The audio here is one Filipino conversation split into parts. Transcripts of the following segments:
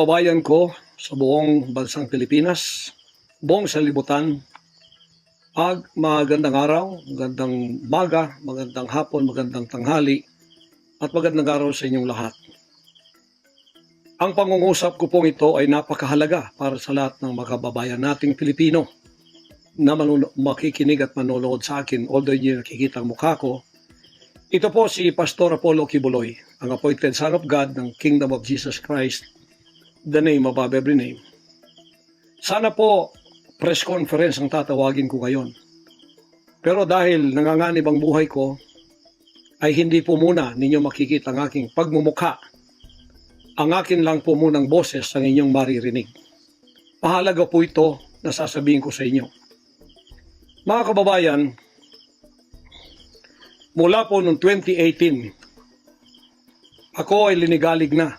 pabayan ko sa buong bansang Pilipinas, buong salibutan, ag magandang araw, magandang maga, magandang hapon, magandang tanghali, at magandang araw sa inyong lahat. Ang pangungusap ko pong ito ay napakahalaga para sa lahat ng mga kababayan nating Pilipino na makikinig at manonood sa akin, although hindi nakikita ang mukha ko. Ito po si Pastor Apollo Kibuloy, ang appointed Son of God ng Kingdom of Jesus Christ, the name above every name. Sana po press conference ang tatawagin ko ngayon. Pero dahil nanganganib ang buhay ko, ay hindi po muna ninyo makikita ang aking pagmumukha. Ang akin lang po munang boses ang inyong maririnig. Mahalaga po ito na sasabihin ko sa inyo. Mga kababayan, mula po noong 2018, ako ay linigalig na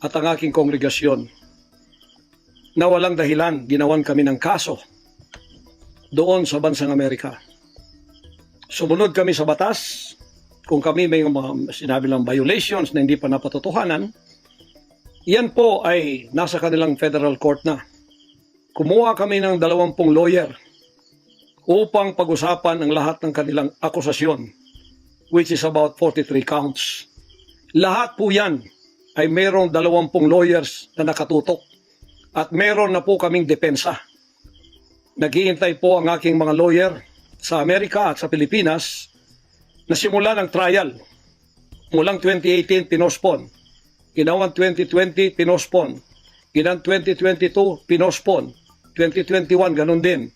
at ang aking kongregasyon na walang dahilan ginawan kami ng kaso doon sa bansang Amerika. Sumunod kami sa batas kung kami may mga sinabi lang violations na hindi pa napatotohanan, yan po ay nasa kanilang federal court na. Kumuha kami ng dalawampung lawyer upang pag-usapan ang lahat ng kanilang akusasyon, which is about 43 counts. Lahat po yan ay mayroong dalawampung lawyers na nakatutok at meron na po kaming depensa. Naghihintay po ang aking mga lawyer sa Amerika at sa Pilipinas na simula ng trial. Mulang 2018, pinospon. Ginawang 2020, pinospon. Ginawang 2022, pinospon. 2021, ganun din.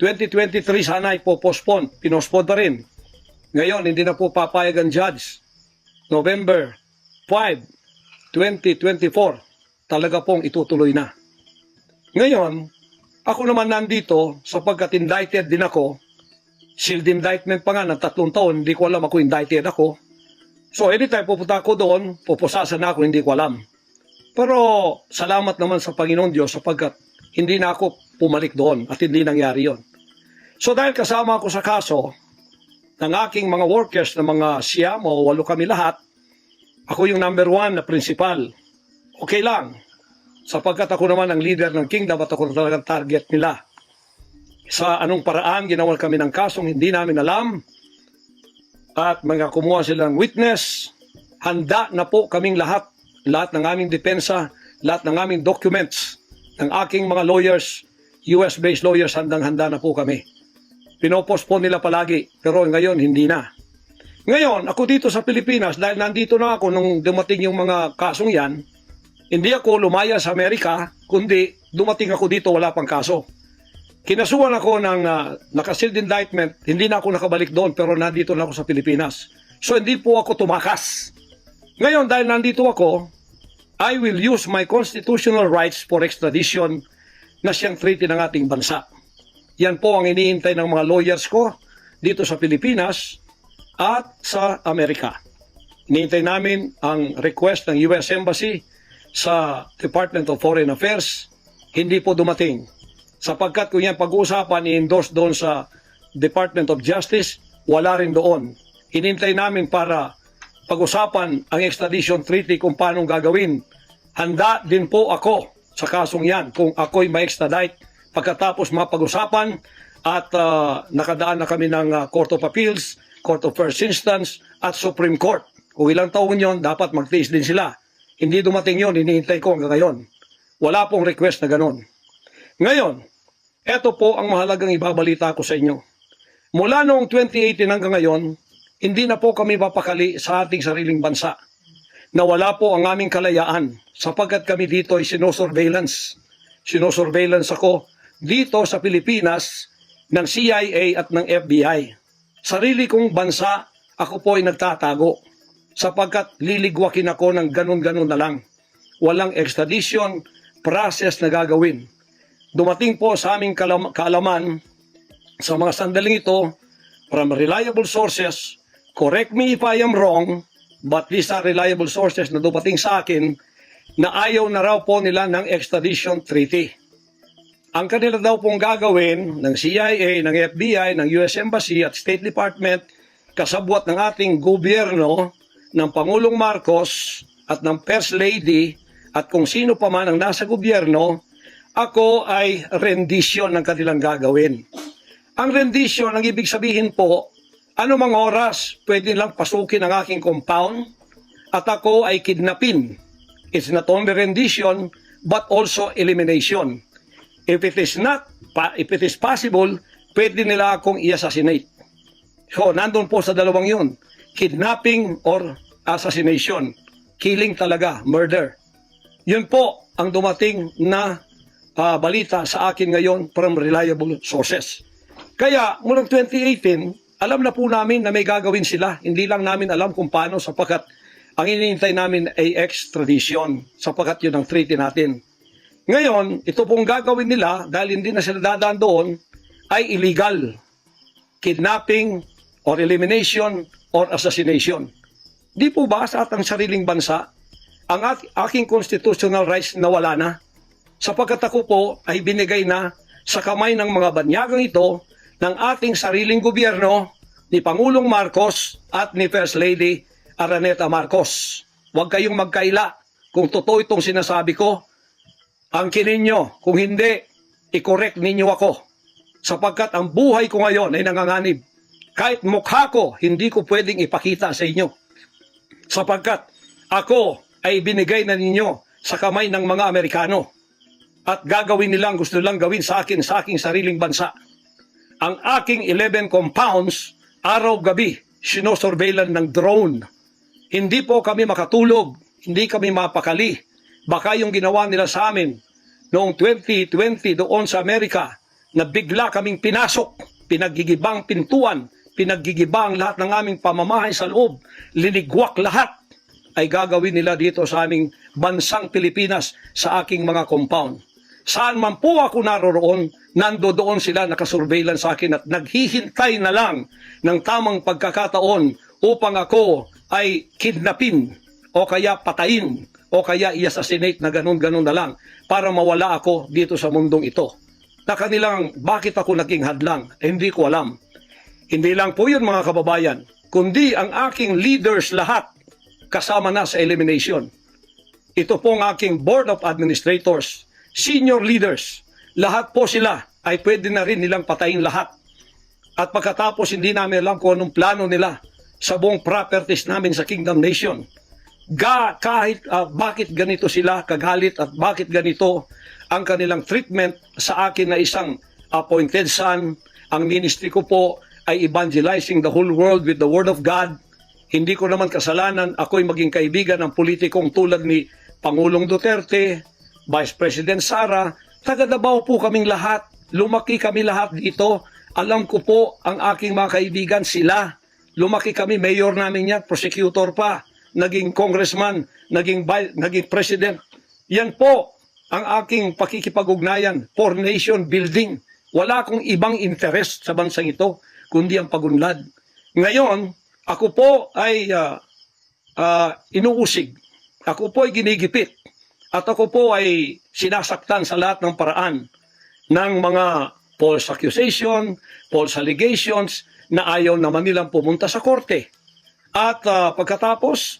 2023, sana ay popospon. Pinospon pa rin. Ngayon, hindi na po papayag ang judge. November 5, 2024, talaga pong itutuloy na. Ngayon, ako naman nandito sapagkat indicted din ako sealed indictment pa nga ng tatlong taon, hindi ko alam ako indicted ako. So anytime pupunta ako doon, pupusasan na ako, hindi ko alam. Pero salamat naman sa Panginoon Diyos sapagkat hindi na ako pumalik doon at hindi nangyari yon. So dahil kasama ako sa kaso ng aking mga workers na mga siyam o walo kami lahat, ako yung number one na principal. Okay lang. Sapagkat ako naman ang leader ng kingdom at ako talagang target nila. Sa anong paraan ginawa kami ng kasong hindi namin alam. At mga kumuha silang witness handa na po kaming lahat. Lahat ng aming depensa lahat ng aming documents ng aking mga lawyers US based lawyers handang handa na po kami. Pinopospon nila palagi pero ngayon hindi na ngayon ako dito sa Pilipinas dahil nandito na ako nung dumating yung mga kasong yan hindi ako lumaya sa Amerika kundi dumating ako dito wala pang kaso Kinasuhan ako ng uh, nakasealed indictment, hindi na ako nakabalik doon pero nandito na ako sa Pilipinas. So hindi po ako tumakas. Ngayon dahil nandito ako, I will use my constitutional rights for extradition na siyang treaty ng ating bansa. Yan po ang iniintay ng mga lawyers ko dito sa Pilipinas at sa Amerika. Iniintay namin ang request ng US Embassy sa Department of Foreign Affairs. Hindi po dumating sapagkat kung yan pag-uusapan i-endorse doon sa Department of Justice, wala rin doon. Hinintay namin para pag-usapan ang extradition treaty kung paano gagawin. Handa din po ako sa kasong yan kung ako'y ma-extradite pagkatapos mapag-usapan at uh, nakadaan na kami ng uh, Court of Appeals, Court of First Instance at Supreme Court. Kung ilang taon yon dapat magtiis din sila. Hindi dumating yon, hinihintay ko hanggang ngayon. Wala pong request na ganon. Ngayon, ito po ang mahalagang ibabalita ko sa inyo. Mula noong 2018 hanggang ngayon, hindi na po kami papakali sa ating sariling bansa. Nawala po ang aming kalayaan sapagkat kami dito ay sinosurveillance. Sinosurveillance ako dito sa Pilipinas ng CIA at ng FBI. Sarili kong bansa, ako po ay nagtatago sapagkat liligwakin ako ng ganun-ganun na lang. Walang extradition process na gagawin dumating po sa aming kaalaman sa mga sandaling ito from reliable sources. Correct me if I am wrong, but these are reliable sources na dumating sa akin na ayaw na raw po nila ng extradition treaty. Ang kanila daw pong gagawin ng CIA, ng FBI, ng US Embassy at State Department kasabwat ng ating gobyerno ng Pangulong Marcos at ng First Lady at kung sino pa man ang nasa gobyerno, ako ay rendition ng kanilang gagawin. Ang rendition, ang ibig sabihin po, ano mang oras pwede lang pasukin ang aking compound at ako ay kidnapin. It's not only rendition but also elimination. If it is not, if it is possible, pwede nila akong i-assassinate. So, nandun po sa dalawang yun. Kidnapping or assassination. Killing talaga, murder. Yun po ang dumating na ah, balita sa akin ngayon from reliable sources. Kaya, mulang 2018, alam na po namin na may gagawin sila. Hindi lang namin alam kung paano sapagkat ang inintay namin ay extradition sapagkat yun ang treaty natin. Ngayon, ito pong gagawin nila dahil hindi na sila dadaan doon ay illegal. Kidnapping or elimination or assassination. Di po ba sa atang sariling bansa ang ak- aking constitutional rights na wala na? Sapagkat ako po ay binigay na sa kamay ng mga banyagang ito ng ating sariling gobyerno ni Pangulong Marcos at ni First Lady Araneta Marcos. Huwag kayong magkaila kung totoo itong sinasabi ko. Angkinin nyo. Kung hindi, i-correct ninyo ako. Sapagkat ang buhay ko ngayon ay nanganganib. Kahit mukha ko, hindi ko pwedeng ipakita sa inyo. Sapagkat ako ay binigay na ninyo sa kamay ng mga Amerikano. At gagawin nilang gusto nilang gawin sa akin sa aking sariling bansa. Ang aking 11 compounds, araw-gabi, sinosurveillan ng drone. Hindi po kami makatulog, hindi kami mapakali. Baka yung ginawa nila sa amin noong 2020 doon sa Amerika na bigla kaming pinasok, pinagigibang pintuan, pinagigibang lahat ng aming pamamahay sa loob, linigwak lahat ay gagawin nila dito sa aming bansang Pilipinas sa aking mga compound. Saan man po ako naroroon, nando doon sila nakasurveillance sa akin at naghihintay na lang ng tamang pagkakataon upang ako ay kidnapin o kaya patayin o kaya i-assassinate na ganun-ganun na lang para mawala ako dito sa mundong ito. Na kanilang bakit ako naging hadlang, eh, hindi ko alam. Hindi lang po yun mga kababayan, kundi ang aking leaders lahat kasama na sa elimination. Ito po ang aking board of administrators, senior leaders, lahat po sila ay pwede na rin nilang patayin lahat. At pagkatapos hindi namin alam kung anong plano nila sa buong properties namin sa Kingdom Nation. Ga, kahit ah, bakit ganito sila kagalit at bakit ganito ang kanilang treatment sa akin na isang appointed son. Ang ministry ko po ay evangelizing the whole world with the word of God. Hindi ko naman kasalanan ako'y maging kaibigan ng politikong tulad ni Pangulong Duterte, Vice President Sara, taga Davao po kaming lahat. Lumaki kami lahat dito. Alam ko po ang aking mga kaibigan sila. Lumaki kami, mayor namin yan, prosecutor pa, naging congressman, naging, naging president. Yan po ang aking pakikipag-ugnayan for nation building. Wala akong ibang interest sa bansang ito, kundi ang pagunlad. Ngayon, ako po ay ah, ah, inuusig. Ako po ay ginigipit. At ako po ay sinasaktan sa lahat ng paraan ng mga false accusation, false allegations na ayaw naman nilang pumunta sa korte. At ah, pagkatapos,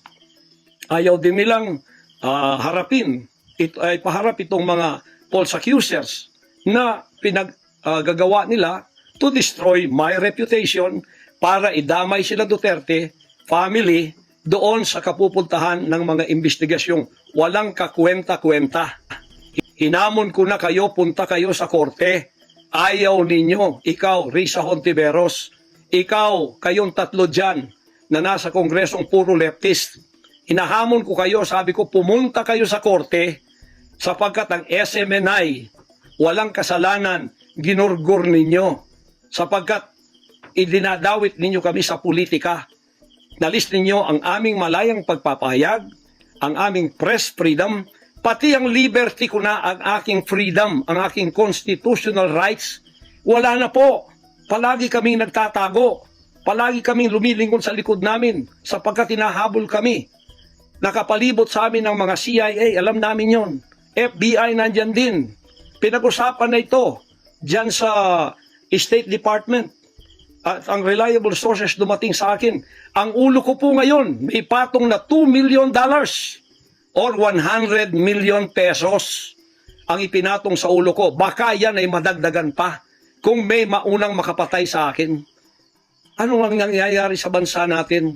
ayaw din nilang ah, harapin, ito, ay paharap itong mga false accusers na pinaggagawa nila to destroy my reputation para idamay sila Duterte family doon sa kapupuntahan ng mga investigasyong walang kakwenta-kwenta. Hinamon ko na kayo, punta kayo sa korte. Ayaw ninyo, ikaw, Risa Hontiveros, ikaw, kayong tatlo dyan na nasa kongresong puro leftist. Hinahamon ko kayo, sabi ko, pumunta kayo sa korte sapagkat ang SMNI, walang kasalanan, ginurgur ninyo sapagkat idinadawit ninyo kami sa politika. Nalis ninyo ang aming malayang pagpapahayag, ang aming press freedom, pati ang liberty ko na ang aking freedom, ang aking constitutional rights. Wala na po. Palagi kaming nagtatago. Palagi kaming lumilingon sa likod namin sapagkat tinahabol kami. Nakapalibot sa amin ng mga CIA, alam namin yon. FBI nandyan din. Pinag-usapan na ito dyan sa State Department at ang reliable sources dumating sa akin. Ang ulo ko po ngayon, may patong na 2 million dollars or 100 million pesos ang ipinatong sa ulo ko. Baka yan ay madagdagan pa kung may maunang makapatay sa akin. Ano ang nangyayari sa bansa natin?